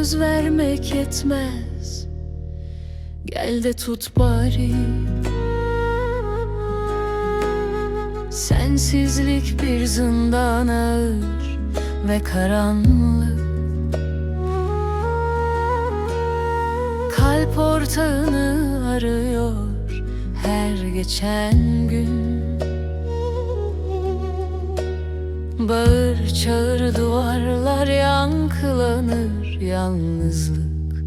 söz vermek yetmez. Gel de tut bari. Sensizlik bir zindan ağır ve karanlık. Kalp ortağını arıyor her geçen gün Bağır çağır duvarlar yankılanır yalnızlık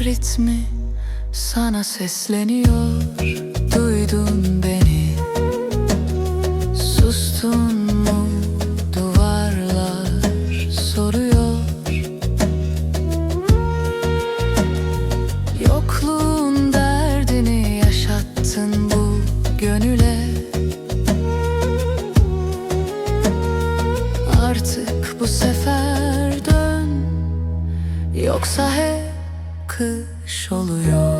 ritmi sana sesleniyor. Duydun beni. Sustun mu? Duvarlar soruyor. Yokluğun derdini yaşattın bu gönüle. Artık bu sefer dön. Yoksa hep kış oluyor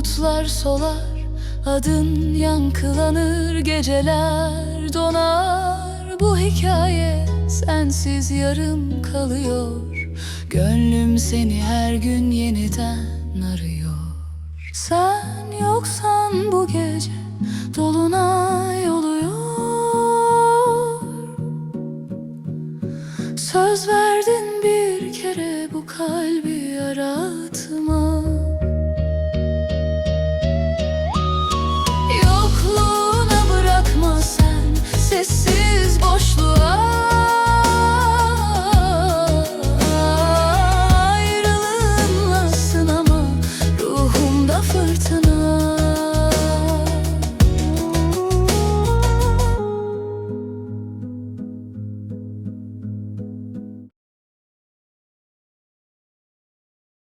Umutlar solar Adın yankılanır Geceler donar. Bu hikaye sensiz yarım kalıyor. Gönlüm seni her gün yeniden arıyor. Sen yoksan bu gece Dolunay oluyor. Söz verdin bir kere bu kalbi yaratma